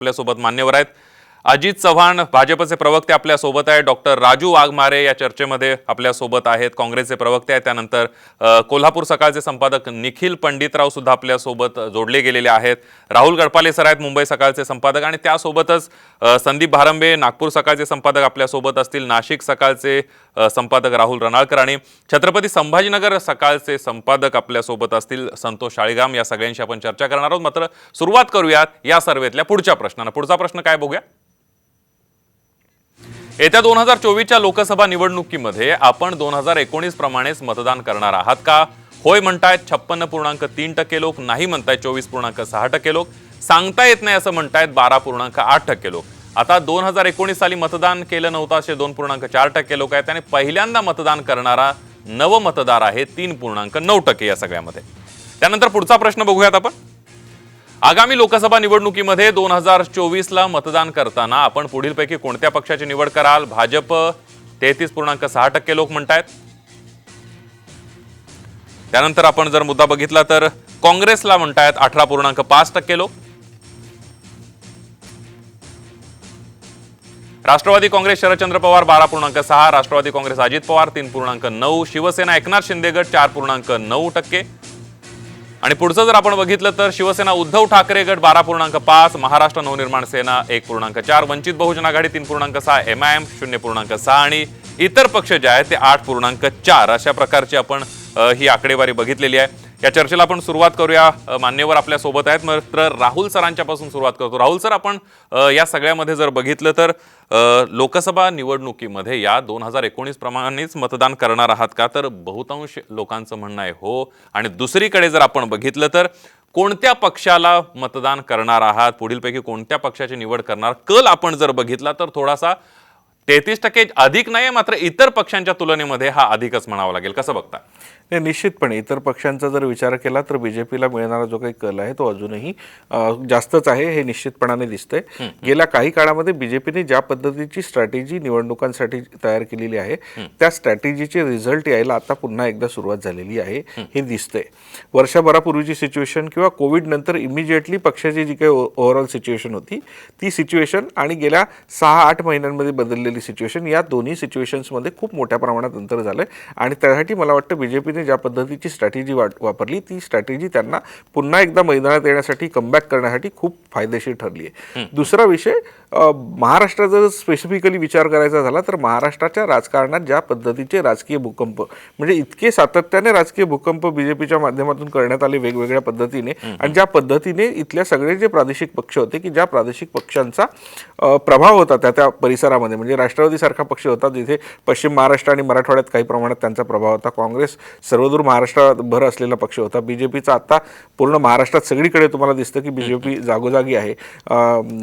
आपल्यासोबत मान्यवर आहेत. अजित चव्हाण भाजपचे प्रवक्ते आपल्यासोबत आहेत. डॉक्टर राजू वाघमारे या चर्चेमध्ये आपल्यासोबत आहेत. काँग्रेसचे प्रवक्ते आहेत. त्यानंतर कोल्हापूर सकाळचे संपादक निखिल पंडितराव सुद्धा आपल्यासोबत जोडले गेलेले आहेत. राहुल गडपाले सर आहेत मुंबई सकाळचे संपादक आणि त्यासोबतच संदीप भारंबे नागपूर सकाळचे संपादक आपल्यासोबत असतील. नाशिक सकाळचे संपादक राहुल रणाळकर आणि छत्रपती संभाजीनगर सकाळचे संपादक आपल्यासोबत असतील संतोष शाळीगाम. या सगळ्यांशी आपण चर्चा करणार आहोत. मात्र सुरुवात करूयात या सर्वेतल्या पुढच्या प्रश्नानं. पुढचा प्रश्न काय बघूया? येत्या दोन हजार चोवीसच्या लोकसभा निवडणुकीमध्ये आपण दोन हजार एकोणीस प्रमाणेच मतदान करणार आहात का? होय म्हणतायत छप्पन्न पूर्णांक तीन टक्के लोक नाही म्हणतायत चोवीस पूर्णांक सहा टक्के लोक सांगता येत नाही असं म्हणतायत बारा पूर्णांक आठ टक्के लोक. आता दोन हजार एकोणीस साली मतदान केलं नव्हतं असे दोन पूर्णांक चार टक्के लोक आहेत आणि पहिल्यांदा मतदान करणारा नव मतदार आहे तीन पूर्णांक नऊ टक्के या सगळ्यामध्ये. त्यानंतर पुढचा प्रश्न बघूयात आपण. आगामी लोकसभा निवडणुकीमध्ये दोन हजार चोवीसला मतदान करताना आपण पुढीलपैकी कोणत्या पक्षाची निवड कराल? भाजप तेहतीस पूर्णांक सहा टक्के लोक म्हणतायत. त्यानंतर आपण जर मुद्दा बघितला तर काँग्रेसला म्हणतायत अठरा पूर्णांक पाच टक्के लोक. राष्ट्रवादी काँग्रेस शरदचंद्र पवार बारा पूर्णांक सहा राष्ट्रवादी काँग्रेस अजित पवार तीन पूर्णांक नऊ शिवसेना एकनाथ शिंदेगड चार पूर्णांक नऊ टक्के. आणि पुढचं जर आपण बघितलं तर शिवसेना उद्धव ठाकरे गट बारा पूर्णांक पाच महाराष्ट्र नवनिर्माण सेना एक पूर्णांक चार वंचित बहुजन आघाडी तीन पूर्णांक सहा एम आय एम शून्य पूर्णांक सहा आणि इतर पक्ष जे आहेत ते आठ पूर्णांक चार अशा प्रकारची आपण ही आकडेवारी बघितलेली आहे. या चर्चेला आपण सुरुवात करूया. मान्यवर आपल्यासोबत आहेत मात्र राहुल सरांच्यापासून सुरुवात करतो. राहुल सर आपण या सगळ्यामध्ये जर बघितलं तर लोकसभा निवडणुकीमध्ये या दोन हजार एकोणीस प्रमाणेच मतदान करणार आहात का? तर बहुतांश लोकांचं म्हणणं आहे हो. आणि दुसरीकडे जर आपण बघितलं तर कोणत्या पक्षाला मतदान करणार आहात? पुढीलपैकी कोणत्या पक्षाची निवड करणार? कल आपण जर बघितला तर थोडासा तेहतीस टक्के अधिक नाही मात्र इतर पक्षांच्या तुलनेमध्ये हा अधिकच म्हणावा लागेल. कसं बघता? नाही निश्चितपणे इतर पक्षांचा जर विचार केला तर बीजेपीला मिळणारा जो काही कल आहे तो अजूनही जास्तच आहे हे निश्चितपणाने दिसतंय. गेल्या काही काळामध्ये बीजेपीने ज्या पद्धतीची स्ट्रॅटेजी निवडणुकांसाठी तयार केलेली आहे त्या स्ट्रॅटेजीचे रिझल्ट यायला आता पुन्हा एकदा सुरुवात झालेली आहे हे. दिसतंय. वर्षभरापूर्वीची सिच्युएशन किंवा कोविड नंतर इमिजिएटली पक्षाची जी काही ओव्हरऑल सिच्युएशन होती ती सिच्युएशन आणि गेल्या सहा आठ महिन्यांमध्ये बदललेली सिच्युएशन या दोन्ही सिच्युएशन्समध्ये खूप मोठ्या प्रमाणात अंतर झालंय. आणि त्यासाठी मला वाटतं बीजेपीने ज्या पद्धतीची स्ट्रॅटेजी वापरली ती स्ट्रॅटेजी त्यांना पुन्हा एकदा मैदानात येण्यासाठी कमबॅक करण्यासाठी खूप फायदेशीर ठरली आहे. दुसरा विषय अ, महाराष्ट्रात जर स्पेसिफिकली विचार करायचा झाला तर महाराष्ट्राच्या राजकारणात ज्या पद्धतीचे राजकीय भूकंप म्हणजे इतके सातत्याने राजकीय भूकंप बीजेपीच्या माध्यमातून करण्यात आले वेगवेगळ्या पद्धतीने आणि ज्या पद्धतीने इथल्या सगळे जे प्रादेशिक पक्ष होते की ज्या प्रादेशिक पक्षांचा प्रभाव होता त्या त्या परिसरामध्ये म्हणजे राष्ट्रवादीसारखा पक्ष होता जिथे पश्चिम महाराष्ट्र आणि मराठवाड्यात काही प्रमाणात त्यांचा प्रभाव होता. काँग्रेस सर्वदूर महाराष्ट्राभर असलेला पक्ष होता. बीजेपीचा आता पूर्ण महाराष्ट्रात सगळीकडे तुम्हाला दिसतं की बीजेपी जागोजागी आहे.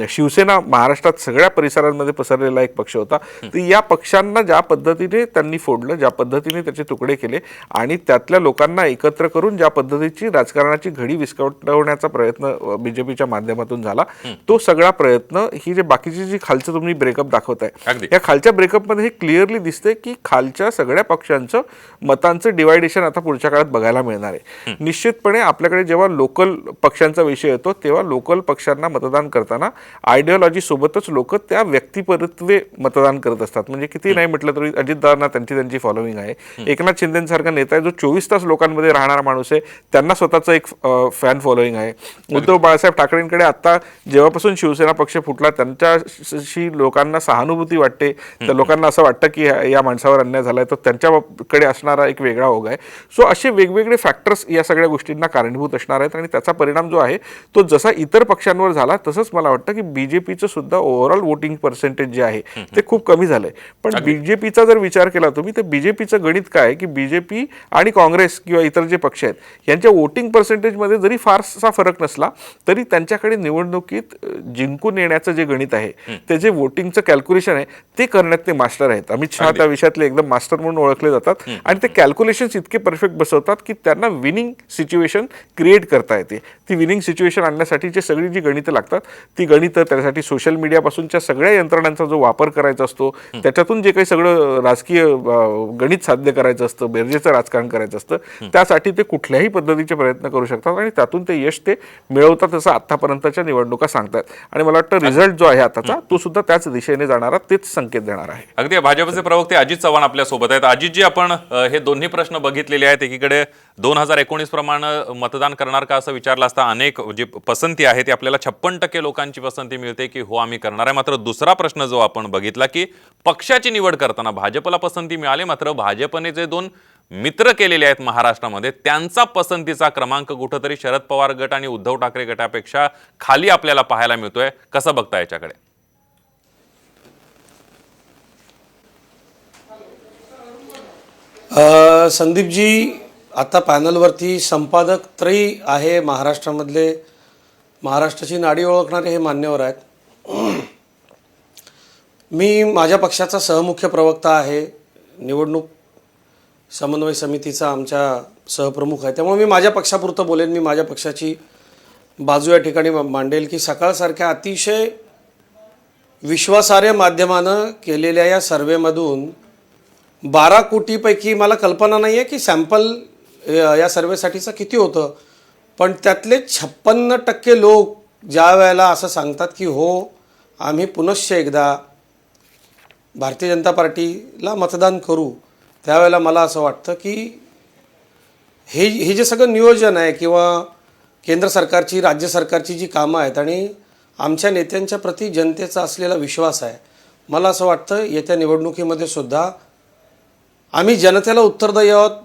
शिवसेना महाराष्ट्रात सगळ्या परिसरांमध्ये पसरलेला एक पक्ष होता. तर या पक्षांना ज्या पद्धतीने त्यांनी फोडलं ज्या पद्धतीने त्याचे तुकडे केले आणि त्यातल्या लोकांना एकत्र करून ज्या पद्धतीची राजकारणाची घडी विस्कटवण्याचा प्रयत्न बीजेपीच्या माध्यमातून झाला तो सगळा प्रयत्न ही जे बाकीची जी खालचं तुम्ही ब्रेकअप दाखवताय अगदी. या खालच्या ब्रेकअपमध्ये हे क्लिअरली दिसते की खालच्या सगळ्या पक्षांचं मतांचं डिवायडेशन आता पुढच्या काळात बघायला मिळणार आहे. निश्चितपणे आपल्याकडे जेव्हा लोकल पक्षांचा विषय येतो तेव्हा लोकल पक्षांना मतदान करताना आयडिओलॉजी सोबतच लोक त्या व्यक्तिपरत्वे मतदान करत असतात. म्हणजे किती नाही म्हटलं तरी अजितदारांना त्यांची त्यांची फॉलोविंग आहे. एकनाथ शिंदेसारखा नेता आहे जो चोवीस तास लोकांमध्ये राहणारा माणूस आहे. त्यांना स्वतःचं एक फॅन फॉलोविंग आहे. उद्धव बाळासाहेब ठाकरेंकडे आता जेव्हापासून शिवसेना पक्ष फुटला त्यांच्याशी लोकांना सहानुभूती वाटते. तर लोकांना असं वाटतं की या माणसावर अन्याय झालाय तर त्यांच्याकडे असणारा एक वेगळा ओघ आहे. सो असे वेगवेगळे फॅक्टर्स या सगळ्या गोष्टींना कारणीभूत असणार आहेत आणि त्याचा परिणाम जो आहे तो जसा इतर पक्षांवर झाला तसंच मला वाटतं की बीजेपीचं सुद्धा ओव्हरऑल वोटिंग पर्सेंटेज जे आहे ते खूप कमी झालंय. पण बीजेपीचा जर विचार केला तुम्ही तर बीजेपीचं गणित काय की बीजेपी आणि काँग्रेस किंवा इतर जे पक्ष आहेत यांच्या वोटिंग पर्सेंटेजमध्ये जरी फारसा फरक नसला तरी त्यांच्याकडे निवडणुकीत जिंकून येण्याचं जे गणित आहे ते जे वोटिंगचं कॅल्क्युलेशन आहे ते करण्यात ते मास्टर आहेत. अमित शहा त्या विषयातले एकदम मास्टर म्हणून ओळखले जातात. आणि ते कॅल्क्युलेशन्स इतके परफेक्ट बसवतात की त्यांना विनिंग सिच्युएशन क्रिएट करता येते. ती विनिंग सिच्युएशन आणण्यासाठीची सगळी जी गणितं लागतात ती गणितं त्यासाठी सोशल मीडियापासूनच्या सगळ्या यंत्रणांचा जो वापर करायचा असतो त्याच्यातून जे काही सगळं राजकीय गणित साध्य करायचं असतं बेरजेचं राजकारण करायचं असतं त्यासाठी ते कुठल्याही पद्धतीचे प्रयत्न करू शकतात आणि त्यातून ते यश ते मिळवतात असं आतापर्यंतच्या निवडणुका सांगतात आणि मला वाटतं रिझल्ट जो आहे आताचा तो सुद्धा त्याच दिशेने जाणारा तेच संकेत देणार आहे. अगदी भाजपचे प्रवक्ते अजित चव्हाण आपल्यासोबत आहेत. अजितजी आपण हे दोन्ही प्रश्न बघितलेले आहेत. एकीकडे दोन हजार एकोणीस प्रमाणे मतदान करणार का असं विचारलं असता अनेक जे पसंती आहे ती आपल्याला छप्पन टक्के लोकांची पसंती मिळते की हो आम्ही करणार आहे. मात्र दुसरा प्रश्न जो आपण बघितला की पक्षाची निवड करताना भाजपला पसंती मिळाली मात्र भाजपने जे दोन मित्र केलेले आहेत महाराष्ट्रामध्ये त्यांचा पसंतीचा क्रमांक कुठंतरी शरद पवार गट आणि उद्धव ठाकरे गटापेक्षा खाली आपल्याला पाहायला मिळतोय. कसं बघता याच्याकडे? संदीपजी आता पॅनलवरती संपादक त्रयी आहे महाराष्ट्रामधले महाराष्ट्राची नाडी ओळखणारे हे मान्यवर आहेत. मी माझ्या पक्षाचा सहमुख्य प्रवक्ता आहे. निवडणूक समन्वय समितीचा आमच्या सहप्रमुख आहे. त्यामुळे मी माझ्या पक्षापुरतं बोलेन. मी माझ्या पक्षाची बाजू या ठिकाणी मांडेल की सकाळसारख्या अतिशय विश्वासार्ह माध्यमानं केलेल्या या सर्वेमधून बारा कोटीपैकी मला कल्पना नाही आहे की सॅम्पल या सर्वेसाठीचं किती होतं. पण त्यातले छप्पन्न टक्के लोक ज्या वेळेला असं सांगतात की हो आम्ही पुनश्च एकदा भारतीय जनता पार्टीला मतदान करू त्यावेळेला मला असं वाटतं की हे हे जे सगळं नियोजन आहे किंवा केंद्र सरकारची राज्य सरकारची जी कामं आहेत आणि आमच्या नेत्यांच्या प्रति जनतेचा असलेला विश्वास आहे मला असं वाटतं येत्या निवडणुकीमध्ये सुद्धा आम्ही जनतेला उत्तर आहोत.